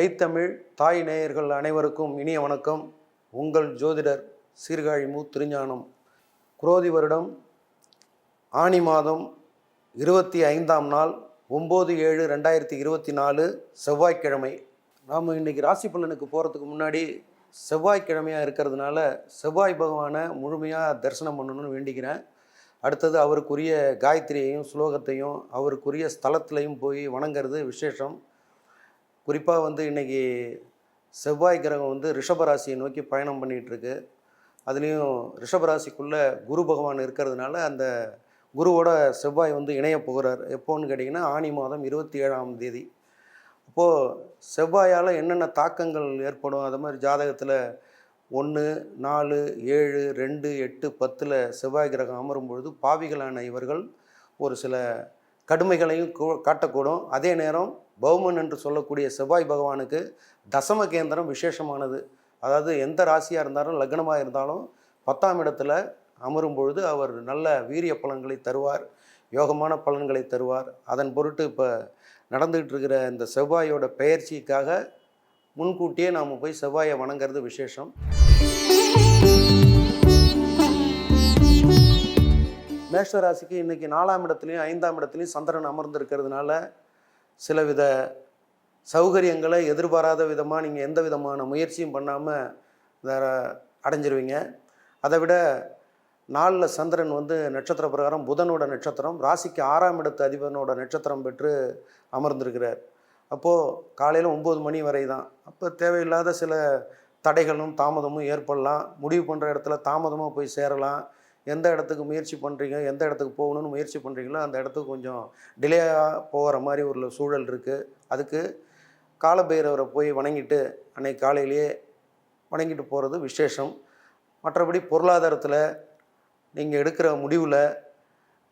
ஐத்தமிழ் தாய் நேயர்கள் அனைவருக்கும் இனிய வணக்கம். உங்கள் ஜோதிடர் சீர்காழி மு திருஞானம். குரோதி வருடம் ஆனி மாதம் இருபத்தி ஐந்தாம் நாள் ஒம்பது ஏழு ரெண்டாயிரத்தி இருபத்தி நாலு செவ்வாய்க்கிழமை. நாம் இன்றைக்கி ராசி பலனுக்கு போகிறதுக்கு முன்னாடி செவ்வாய்க்கிழமையாக இருக்கிறதுனால செவ்வாய் பகவானை முழுமையாக தரிசனம் பண்ணணும்னு வேண்டிக்கிறேன். அடுத்தது அவருக்குரிய காயத்ரியையும் ஸ்லோகத்தையும் அவருக்குரிய ஸ்தலத்துலையும் போய் வணங்குறது விசேஷம். குறிப்பாக வந்து இன்றைக்கி செவ்வாய் கிரகம் வந்து ரிஷபராசியை நோக்கி பயணம் பண்ணிகிட்ருக்கு. அதுலேயும் ரிஷபராசிக்குள்ளே குரு பகவான் இருக்கிறதுனால அந்த குருவோட செவ்வாய் வந்து இணைய போகிறார். எப்போன்னு கேட்டிங்கன்னா ஆனி மாதம் இருபத்தி ஏழாம் தேதி. அப்போது செவ்வாயால் என்னென்ன தாக்கங்கள் ஏற்படும்? அது மாதிரி ஜாதகத்தில் ஒன்று நாலு ஏழு ரெண்டு எட்டு பத்தில் செவ்வாய் கிரகம் அமரும் பொழுது பாவிகளான இவர்கள் ஒரு சில கடுமைகளையும் கூ- காட்டக்கூடும். அதே நேரம் பௌமன் என்று சொல்லக்கூடிய செவ்வாய் பகவானுக்கு தசம கேந்திரம் விசேஷமானது. அதாவது எந்த ராசியாக இருந்தாலும் லக்னமாக இருந்தாலும் பத்தாம் இடத்துல அமரும் பொழுது அவர் நல்ல வீரிய பலன்களை தருவார் யோகமான பலன்களை தருவார். அதன் பொருட்டு இப்போ நடந்துகிட்டு இருக்கிற இந்த செவ்வாயோட பெயர்ச்சிக்காக முன்கூட்டியே நாம் போய் செவ்வாயை வணங்குறது விசேஷம். மேஷராசிக்கு இன்றைக்கி நாலாம் இடத்துலையும் ஐந்தாம் இடத்துலையும் சந்திரன் அமர்ந்திருக்கிறதுனால சில வித சௌகரியங்களை எதிர்பாராத விதமாக நீங்கள் எந்த விதமான முயற்சியும் பண்ணாமல் வேற அடைஞ்சிருவீங்க. அதை விட நாளில் சந்திரன் வந்து நட்சத்திர பிரகாரம் புதனோட நட்சத்திரம் ராசிக்கு ஆறாம் இடத்து அதிபனோட நட்சத்திரம் பெற்று அமர்ந்திருக்கிறார். அப்போது காலையில் ஒம்பது மணி வரை தான். அப்போ தேவையில்லாத சில தடைகளும் தாமதமும் ஏற்படலாம். முடிவு பண்ணுற இடத்துல தாமதமாக போய் சேரலாம். எந்த இடத்துக்கு முயற்சி பண்ணுறீங்க எந்த இடத்துக்கு போகணும்னு முயற்சி பண்ணுறீங்களோ அந்த இடத்துக்கு கொஞ்சம் டிலேயாக போகிற மாதிரி ஒரு சூழல் இருக்குது அதுக்கு காலபைரவரை போய் வணங்கிட்டு அன்னைக்கு காலையிலேயே வணங்கிட்டு போகிறது விசேஷம். மற்றபடி பொருளாதாரத்தில் நீங்கள் எடுக்கிற முடிவில்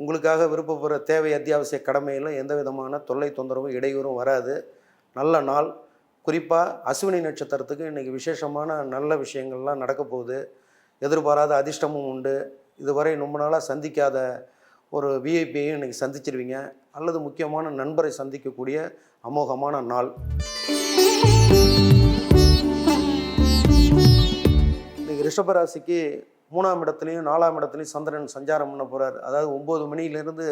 உங்களுக்காக விருப்பப்படுற தேவை அத்தியாவசிய கடமையில் எந்த விதமான தொல்லை தொந்தரவும் இடையூறும் வராது. நல்ல நாள். குறிப்பாக அஸ்வினி நட்சத்திரத்துக்கு இன்றைக்கி விசேஷமான நல்ல விஷயங்கள்லாம் நடக்க போகுது. எதிர்பாராத அதிர்ஷ்டமும் உண்டு. இதுவரை ரொம்ப நாளாக சந்திக்காத ஒரு விஐபியையும் இன்றைக்கி சந்திச்சிருவீங்க. அல்லது முக்கியமான நண்பரை சந்திக்கக்கூடிய அமோகமான நாள். இன்றைக்கி ரிஷபராசிக்கு மூணாம் இடத்துலையும் நாலாம் இடத்துலையும் சந்திரன் சஞ்சாரம் பண்ண போகிறார் அதாவது ஒம்பது மணியிலேருந்து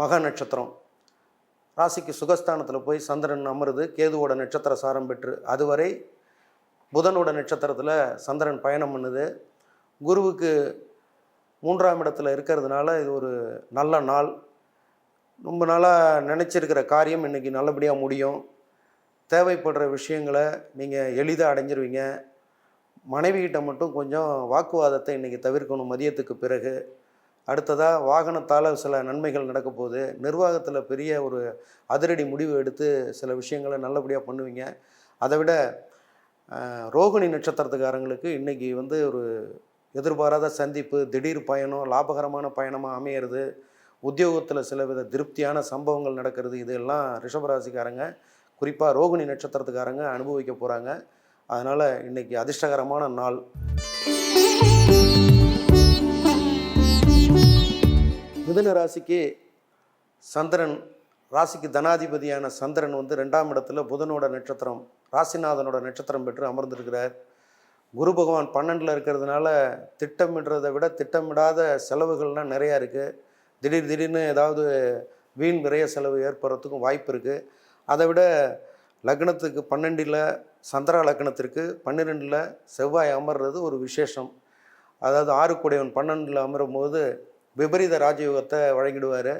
மக நட்சத்திரம். ராசிக்கு சுகஸ்தானத்தில் போய் சந்திரன் அமருது கேதுவோட நட்சத்திர சாரம் பெற்று அதுவரை புதனோட நட்சத்திரத்தில் சந்திரன் பயணம் பண்ணுது. குருவுக்கு மூன்றாம் இடத்துல இருக்கிறதுனால இது ஒரு நல்ல நாள். ரொம்ப நாளாக நினச்சிருக்கிற காரியம் இன்றைக்கி நல்லபடியாக முடியும். தேவைப்படுற விஷயங்களை நீங்கள் எளிதாக அடைஞ்சிருவீங்க. மனைவிகிட்ட மட்டும் கொஞ்சம் வாக்குவாதத்தை இன்றைக்கி தவிர்க்கணும் மதியத்துக்கு பிறகு. அடுத்ததாக வாகனத்தால் சில நன்மைகள் நடக்க போகுது. நிர்வாகத்தில் பெரிய ஒரு அதிரடி முடிவு எடுத்து சில விஷயங்களை நல்லபடியாக பண்ணுவீங்க. அதை விட ரோகிணி நட்சத்திரத்துக்காரங்களுக்கு இன்றைக்கி வந்து ஒரு எதிர்பாராத சந்திப்பு திடீர் பயணம் லாபகரமான பயணமாக அமையிறது உத்தியோகத்தில் சில வித திருப்தியான சம்பவங்கள் நடக்கிறது இதெல்லாம் ரிஷபராசிக்காரங்க குறிப்பாக ரோகிணி நட்சத்திரத்துக்காரங்க அனுபவிக்க போகிறாங்க அதனால் இன்றைக்கி அதிர்ஷ்டகரமான நாள். மிதுன ராசிக்கு சந்திரன் ராசிக்கு தனாதிபதியான சந்திரன் வந்து ரெண்டாம் இடத்துல புதனோட நட்சத்திரம் ராசிநாதனோட நட்சத்திரம் பெற்று அமர்ந்திருக்கிறார். குரு பகவான் பன்னெண்டில் இருக்கிறதுனால திட்டமிடுறதை விட திட்டமிடாத செலவுகள்லாம் நிறையா இருக்குது திடீர் திடீர்னு ஏதாவது வீண் விரைய செலவு ஏற்படுறதுக்கும் வாய்ப்பு இருக்குது அதை விட லக்னத்துக்கு பன்னெண்டில் சந்திரா லக்னத்திற்கு பன்னிரெண்டில் செவ்வாய் அமர்றது ஒரு விசேஷம். அதாவது ஆறுக்குடையவன் பன்னெண்டில் அமரும் போது விபரீத ராஜயோகத்தை வழங்கிடுவார்.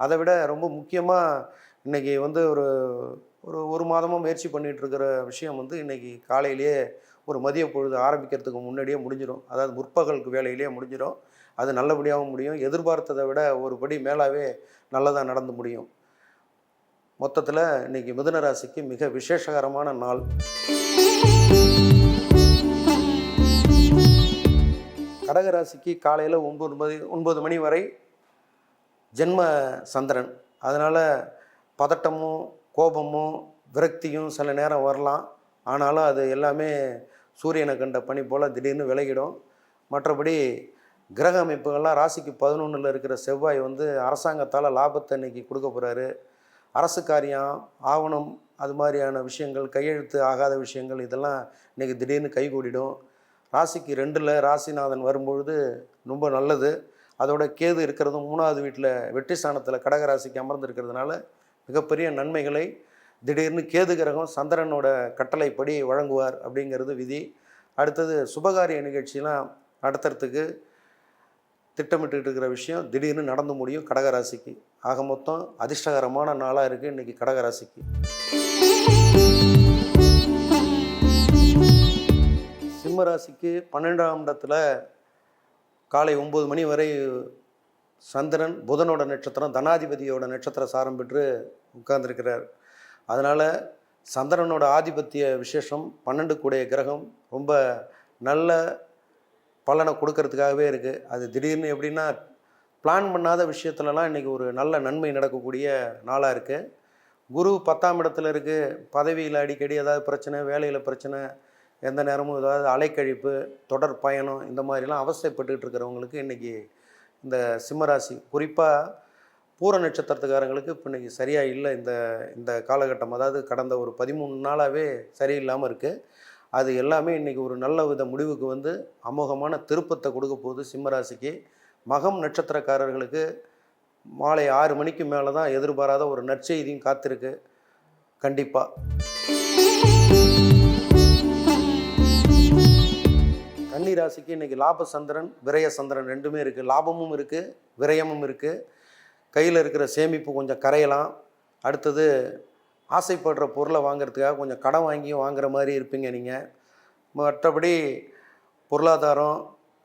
அதை விட ரொம்ப முக்கியமாக இன்றைக்கி வந்து ஒரு ஒரு ஒரு மாதமாக முயற்சி பண்ணிகிட்டு இருக்கிற விஷயம் வந்து இன்றைக்கி காலையிலேயே ஒரு மதிய பொழுது ஆரம்பிக்கிறதுக்கு முன்னாடியே முடிஞ்சிடும் அதாவது முற்பகலுக்கு வேலையிலேயே முடிஞ்சிடும் அது நல்லபடியாகவும் முடியும். எதிர்பார்த்ததை விட ஒரு படி மேலாகவே நல்லதாக நடந்து முடியும். மொத்தத்தில் இன்றைக்கி மிதுன ராசிக்கு மிக விசேஷகரமான நாள். கடகராசிக்கு காலையில் ஒம்பது மணி ஒன்பது மணி வரை ஜென்ம சந்திரன். அதனால் பதட்டமும் கோபமும் விரக்தியும் சில நேரம் வரலாம். ஆனாலும் அது எல்லாமே சூரியனை கண்ட பனி போல் திடீர்னு விலகிடும். மற்றபடி கிரக அமைப்புகள்லாம் ராசிக்கு பதினொன்றில் இருக்கிற செவ்வாய் வந்து அரசாங்கத்தால் லாபத்தை இன்னைக்கு கொடுக்க போகிறாரு அரசு காரியம் ஆவணம் அது மாதிரியான விஷயங்கள் கையெழுத்து ஆகாத விஷயங்கள் இதெல்லாம் இன்றைக்கி திடீர்னு கைகூடிடும். ராசிக்கு ரெண்டில் ராசிநாதன் வரும்பொழுது ரொம்ப நல்லது. அதோட கேது இருக்கிறதும் மூணாவது வீட்டில் வெற்றி ஸ்தானத்தில் கடக ராசிக்கு அமர்ந்து இருக்கிறதுனால மிகப்பெரிய நன்மைகளை திடீர்னு கேது கிரகம் சந்திரனோட கட்டளைப்படி வழங்குவார் அப்படிங்கிறது விதி. அடுத்தது சுபகாரிய நிகழ்ச்சியெலாம் நடத்துறதுக்கு திட்டமிட்டுக்கிட்டு இருக்கிற விஷயம் திடீர்னு நடந்து முடியும் கடகராசிக்கு. ஆக மொத்தம் அதிர்ஷ்டகரமான நாளாக இருக்குது இன்றைக்கி கடகராசிக்கு. சிம்மராசிக்கு பன்னெண்டாம் இடத்துல காலை ஒம்பது மணி வரை சந்திரன் புதனோட நட்சத்திரம் தனாதிபதியோட நட்சத்திர சாரம் பெற்று உட்கார்ந்துருக்கிறார். அதனால் சந்திரனோட ஆதிபத்திய விசேஷம் பன்னெண்டு கூடிய கிரகம் ரொம்ப நல்ல பலனை கொடுக்கறதுக்காகவே இருக்குது அது திடீர்னு எப்படின்னா பிளான் பண்ணாத விஷயத்துலலாம் இன்றைக்கி ஒரு நல்ல நன்மை நடக்கக்கூடிய நாளாக இருக்குது குரு பத்தாம் இடத்துல இருக்குது பதவியில் அடிக்கடி ஏதாவது பிரச்சனை வேலையில் பிரச்சனை எந்த நேரமும் ஏதாவது அலைக்கழிப்பு தொடர் பயணம் இந்த மாதிரிலாம் அவஸ்தைப்பட்டுக்கிட்டு இருக்கிறவங்களுக்கு இன்றைக்கி இந்த சிம்மராசி குறிப்பாக பூர நட்சத்திரத்துக்காரங்களுக்கு இப்போ இன்றைக்கி சரியாக இல்லை இந்த இந்த காலகட்டம். அதாவது கடந்த ஒரு பதிமூணு நாளாகவே சரியில்லாமல் இருக்குது அது எல்லாமே இன்றைக்கி ஒரு நல்ல வித முடிவுக்கு வந்து அமோகமான திருப்பத்தை கொடுக்க போகுது சிம்மராசிக்கு. மகம் நட்சத்திரக்காரர்களுக்கு மாலை ஆறு மணிக்கு மேலே தான் எதிர்பாராத ஒரு நற்செய்தியும் காத்திருக்கு. கண்டிப்பாக கன்னி ராசிக்கு இன்றைக்கி லாப சந்திரன் விரய சந்திரன் ரெண்டுமே இருக்குது லாபமும் இருக்குது விரயமும் இருக்குது கையில் இருக்கிற சேமிப்பு கொஞ்சம் கரையலாம். அடுத்தது ஆசைப்படுற பொருளை வாங்குறதுக்காக கொஞ்சம் கடன் வாங்கியும் வாங்குற மாதிரி இருப்பீங்க நீங்கள் மற்றபடி பொருளாதாரம்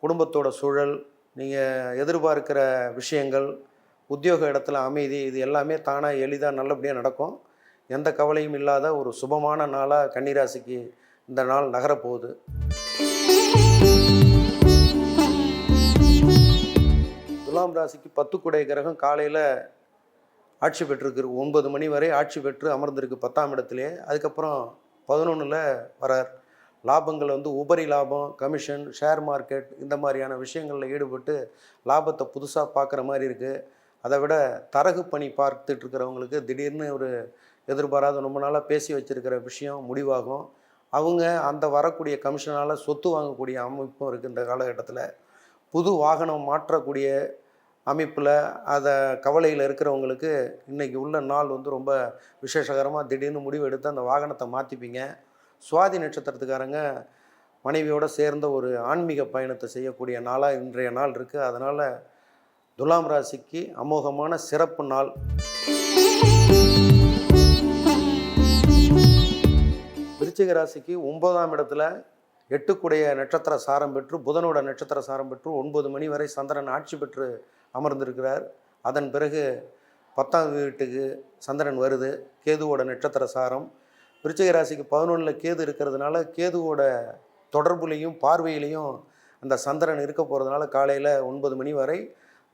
குடும்பத்தோட சூழல் நீங்கள் எதிர்பார்க்கிற விஷயங்கள் உத்தியோக இடத்துல அமைதி இது எல்லாமே தானாக எளிதாக நல்லபடியாக நடக்கும். எந்த கவலையும் இல்லாத ஒரு சுபமான நாளாக கன்னிராசிக்கு இந்த நாள் நகரப்போகுது. துலாம் ராசிக்கு பத்து குடை கிரகம் காலையில் ஆட்சி பெற்றிருக்கு. ஒன்பது மணி வரை ஆட்சி பெற்று அமர்ந்திருக்கு பத்தாம் இடத்துலையே அதுக்கப்புறம் பதினொன்றில் வரார். லாபங்கள் வந்து உபரி லாபம் கமிஷன் ஷேர் மார்க்கெட் இந்த மாதிரியான விஷயங்களில் ஈடுபட்டு லாபத்தை புதுசாக பார்க்குற மாதிரி இருக்குது அதை விட தரகு பணி பார்த்துட்டு இருக்கிறவங்களுக்கு திடீர்னு ஒரு எதிர்பாராத ரொம்ப நாளாக பேசி வச்சுருக்கிற விஷயம் முடிவாகும். அவங்க அந்த வரக்கூடிய கமிஷனால் சொத்து வாங்கக்கூடிய அமைப்பும் இருக்குது இந்த காலகட்டத்தில். புது வாகனம் மாற்றக்கூடிய அமைப்பில் அதை கவலையில் இருக்கிறவங்களுக்கு இன்றைக்கி உள்ள நாள் வந்து ரொம்ப விசேஷகரமாக திடீர்னு முடிவு எடுத்து அந்த வாகனத்தை மாற்றிப்பீங்க சுவாதி நட்சத்திரத்துக்காரங்க மனைவியோடு சேர்ந்த ஒரு ஆன்மீக பயணத்தை செய்யக்கூடிய நாளாக இன்றைய நாள் இருக்குது அதனால் துலாம் ராசிக்கு அமோகமான சிறப்பு நாள். விருச்சிக ராசிக்கு ஒன்பதாம் இடத்துல எட்டுக்குடைய நட்சத்திர சாரம் பெற்று புதனோட நட்சத்திர சாரம் பெற்று ஒன்பது மணி வரை சந்திரன் ஆட்சி பெற்று அமர்ந்திருக்கிறார். அதன் பிறகு பத்தாம் வீட்டுக்கு சந்திரன் வருது. கேதுவோட நட்சத்திர சாரம். விருச்சிக ராசிக்கு பதினொன்றில் கேது இருக்கிறதுனால கேதுவோட தொடர்புலையும் பார்வையிலையும் அந்த சந்திரன் இருக்க போகிறதுனால காலையில் ஒன்பது மணி வரை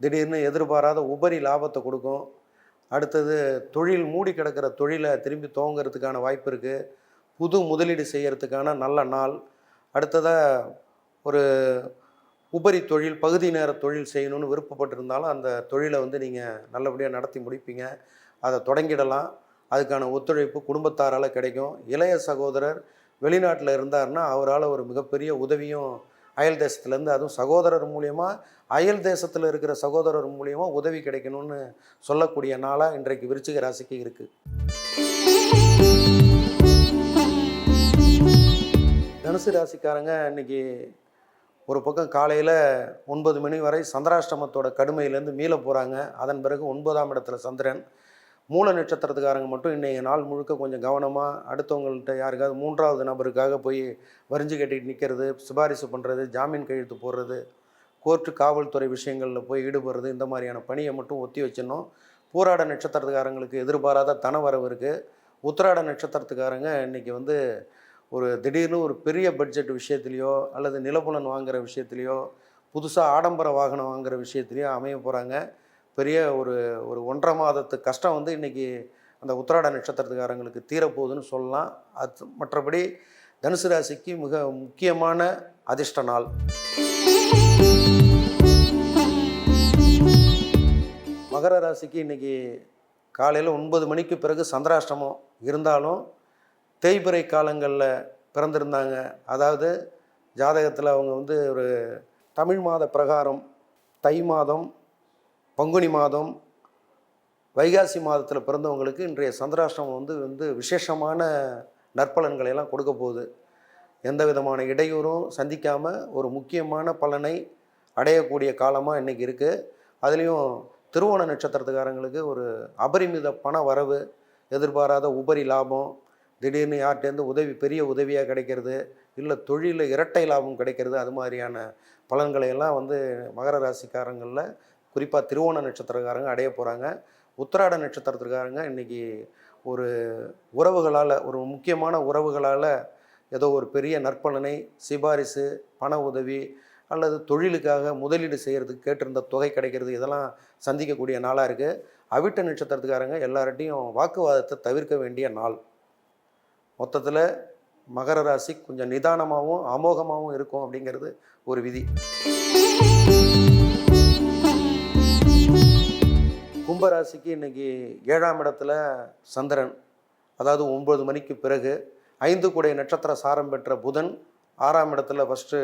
திடீர்னு எதிர்பாராத உபரி லாபத்தை கொடுக்கும். அடுத்தது தொழில் மூடி கிடக்கிற தொழிலை திரும்பி துவங்கிறதுக்கான வாய்ப்பு இருக்குது புது முதலீடு செய்கிறதுக்கான நல்ல நாள். அடுத்ததாக ஒரு உபரி தொழில் பகுதி நேர தொழில் செய்யணும்னு விருப்பப்பட்டிருந்தாலும் அந்த தொழிலை வந்து நீங்கள் நல்லபடியாக நடத்தி முடிப்பீங்க. அதை தொடங்கிடலாம். அதுக்கான ஒத்துழைப்பு குடும்பத்தாரால் கிடைக்கும். இளைய சகோதரர் வெளிநாட்டில் இருந்தார்னா அவரால் ஒரு மிகப்பெரிய உதவியும் அயல் தேசத்துலேருந்து அதுவும் சகோதரர் மூலியமாக அயல் தேசத்தில் இருக்கிற சகோதரர் மூலியமாக உதவி கிடைக்கணும்னு சொல்லக்கூடிய நாளாக இன்றைக்கு விருச்சிக ராசிக்கு இருக்குது தனுசு ராசிக்காரங்க இன்னைக்கு ஒரு பக்கம் காலையில் ஒன்பது மணி வரை சந்திராஷ்டமத்தோட கடுமையிலேருந்து மீள போகிறாங்க அதன் பிறகு ஒன்பதாம் இடத்துல சந்திரன். மூல நட்சத்திரத்துக்காரங்க மட்டும் இன்றைய நாள் முழுக்க கொஞ்சம் கவனமாக அடுத்தவங்கள்ட்ட யாருக்காவது மூன்றாவது நபருக்காக போய் வரிஞ்சு கட்டிட்டு நிற்கிறது சிபாரிசு பண்ணுறது ஜாமீன் கையெழுத்து போடுறது கோர்ட்டு காவல்துறை விஷயங்களில் போய் ஈடுபடுறது இந்த மாதிரியான பணியை மட்டும் ஒத்தி வச்சிடணும். பூராட நட்சத்திரத்துக்காரங்களுக்கு எதிர்பாராத தன வரவு இருக்குது உத்திராட நட்சத்திரத்துக்காரங்க இன்றைக்கி வந்து ஒரு திடீர்னு ஒரு பெரிய பட்ஜெட் விஷயத்துலையோ அல்லது நிலப்புலன் வாங்குகிற விஷயத்துலையோ புதுசாக ஆடம்பர வாகனம் வாங்குகிற விஷயத்துலையோ அமைய போகிறாங்க பெரிய ஒரு ஒரு ஒன்றரை மாதத்து கஷ்டம் வந்து இன்றைக்கி அந்த உத்திராட நட்சத்திரத்துக்காரங்களுக்கு தீரப்போகுதுன்னு சொல்லலாம். அது மற்றபடி தனுசு ராசிக்கு மிக முக்கியமான அதிர்ஷ்ட நாள். மகர ராசிக்கு இன்றைக்கி காலையில் ஒன்பது மணிக்கு பிறகு சந்திராஷ்டமம் இருந்தாலும் தேய்பிறை காலங்களில் பிறந்திருந்தாங்க. அதாவது ஜாதகத்தில் அவங்க வந்து ஒரு தமிழ் மாத பிரகாரம் தை மாதம் பங்குனி மாதம் வைகாசி மாதத்தில் பிறந்தவங்களுக்கு இன்றைய சந்திராஷ்டிரம் வந்து வந்து விசேஷமான நற்பலன்களை எல்லாம் கொடுக்க போகுது. எந்த விதமான இடையூறும் சந்திக்காமல் ஒரு முக்கியமான பலனை அடையக்கூடிய காலமாக இன்றைக்கி இருக்குது அதுலேயும் திருவோண நட்சத்திரத்துக்காரங்களுக்கு ஒரு அபரிமித பண வரவு எதிர்பாராத உபரி லாபம் திடீர்னு யார்கிட்டேருந்து உதவி பெரிய உதவியாக கிடைக்கிறது இல்லை தொழிலில் இரட்டை லாபம் கிடைக்கிறது அது மாதிரியான பலன்களை எல்லாம் வந்து மகர ராசிக்காரங்களில் குறிப்பாக திருவோண நட்சத்திரக்காரங்க அடைய போகிறாங்க உத்திராட நட்சத்திரத்துக்காரங்க இன்றைக்கி ஒரு உறவுகளால் ஒரு முக்கியமான உறவுகளால் ஏதோ ஒரு பெரிய நற்பலனை சிபாரிசு பண உதவி அல்லது தொழிலுக்காக முதலீடு செய்கிறதுக்கு கேட்டிருந்த தொகை கிடைக்கிறது இதெல்லாம் சந்திக்கக்கூடிய நாளாக இருக்குது அவிட்ட நட்சத்திரத்துக்காரங்க எல்லார்ட்டையும் வாக்குவாதத்தை தவிர்க்க வேண்டிய நாள். மொத்தத்தில் மகர ராசி கொஞ்சம் நிதானமாகவும் அமோகமாகவும் இருக்கும் அப்படிங்கிறது ஒரு விதி. கும்பராசிக்கு இன்னைக்கு ஏழாம் இடத்துல சந்திரன். அதாவது ஒன்பது மணிக்கு பிறகு ஐந்து கூடை நட்சத்திர சாரம் பெற்ற புதன் ஆறாம் இடத்துல ஃபஸ்ட்டு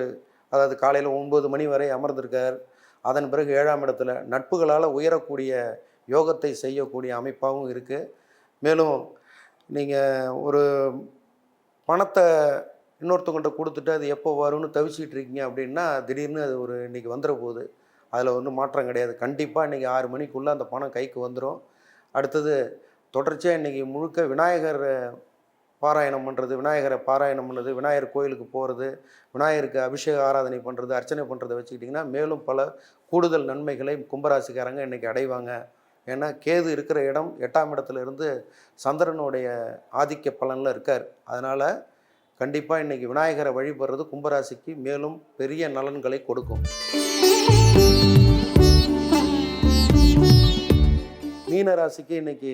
அதாவது காலையில் ஒன்பது மணி வரை அமர்ந்திருக்கார். அதன் பிறகு ஏழாம் இடத்துல நட்புகளால் உயரக்கூடிய யோகத்தை செய்யக்கூடிய அமைப்பாகவும் இருக்குது மேலும் நீங்கள் ஒரு பணத்தை இன்னொருத்தவங்கள்ட்ட கொடுத்துட்டு அது எப்போ வரும்னு தவிச்சிட்டு இருக்கீங்க அப்படின்னா திடீர்னு அது ஒரு இன்றைக்கி வந்துட போகுது அதில் ஒன்றும் மாற்றம் கிடையாது. கண்டிப்பாக இன்றைக்கி ஆறு மணிக்குள்ளே அந்த பணம் கைக்கு வந்துடும் அடுத்தது தொடர்ச்சியாக இன்றைக்கி முழுக்க விநாயகர் பாராயணம் பண்ணுறது விநாயகரை பாராயணம் பண்ணுறது விநாயகர் கோயிலுக்கு போகிறது விநாயகருக்கு அபிஷேக ஆராதனை பண்ணுறது அர்ச்சனை பண்ணுறதை வச்சுக்கிட்டிங்கன்னா மேலும் பல கூடுதல் நன்மைகளை கும்பராசிக்காரங்க இன்றைக்கி அடைவாங்க. ஏன்னா கேது இருக்கிற இடம் எட்டாம் இடத்துல இருந்து சந்திரனுடைய ஆதிக்க பலனில் இருக்கார். அதனால் கண்டிப்பாக இன்றைக்கி விநாயகரை வழிபடுறது கும்பராசிக்கு மேலும் பெரிய நலன்களை கொடுக்கும். மீனராசிக்கு இன்றைக்கி இன்னைக்கு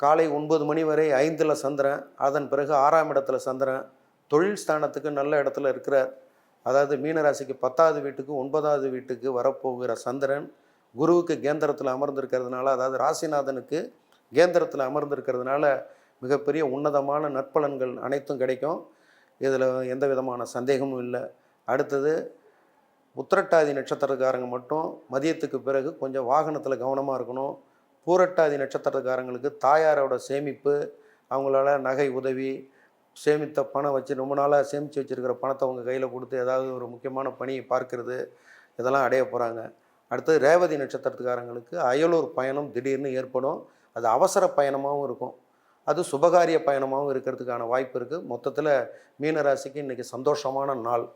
காலை ஒன்பது மணி வரை ஐந்தில் சந்திரன் அதன் பிறகு ஆறாம் இடத்துல சந்திரன் தொழில் ஸ்தானத்துக்கு நல்ல இடத்துல இருக்கிறார். அதாவது மீனராசிக்கு பத்தாவது வீட்டுக்கு ஒன்பதாவது வீட்டுக்கு வரப்போகிற சந்திரன் குருவுக்கு கேந்திரத்தில் அமர்ந்திருக்கிறதுனால அதாவது ராசிநாதனுக்கு கேந்திரத்தில் அமர்ந்திருக்கிறதுனால மிகப்பெரிய உன்னதமான நற்பலன்கள் அனைத்தும் கிடைக்கும். இதில் எந்த விதமான சந்தேகமும் இல்லை. அடுத்தது உத்திரட்டாதி நட்சத்திரக்காரங்க மட்டும் மதியத்துக்கு பிறகு கொஞ்சம் வாகனத்தில் கவனமாக இருக்கணும். பூரட்டாதி நட்சத்திரக்காரங்களுக்கு தாயாரோட சேமிப்பு அவங்களால நகை உதவி சேமித்த பணம் வச்சு ரொம்ப நாளாக சேமித்து வச்சுருக்கிற பணத்தை அவங்க கையில் கொடுத்து ஏதாவது ஒரு முக்கியமான பணியை பார்க்கறது இதெல்லாம் அடைய போகிறாங்க அடுத்தது ரேவதி நட்சத்திரத்துக்காரங்களுக்கு அயலூர் பயணம் திடீர்னு ஏற்படும். அது அவசர பயணமாகவும் இருக்கும். அது சுபகாரிய பயணமாகவும் இருக்கிறதுக்கான வாய்ப்பு இருக்குது மொத்தத்தில் மீனராசிக்கு இன்றைக்கி சந்தோஷமான நாள்.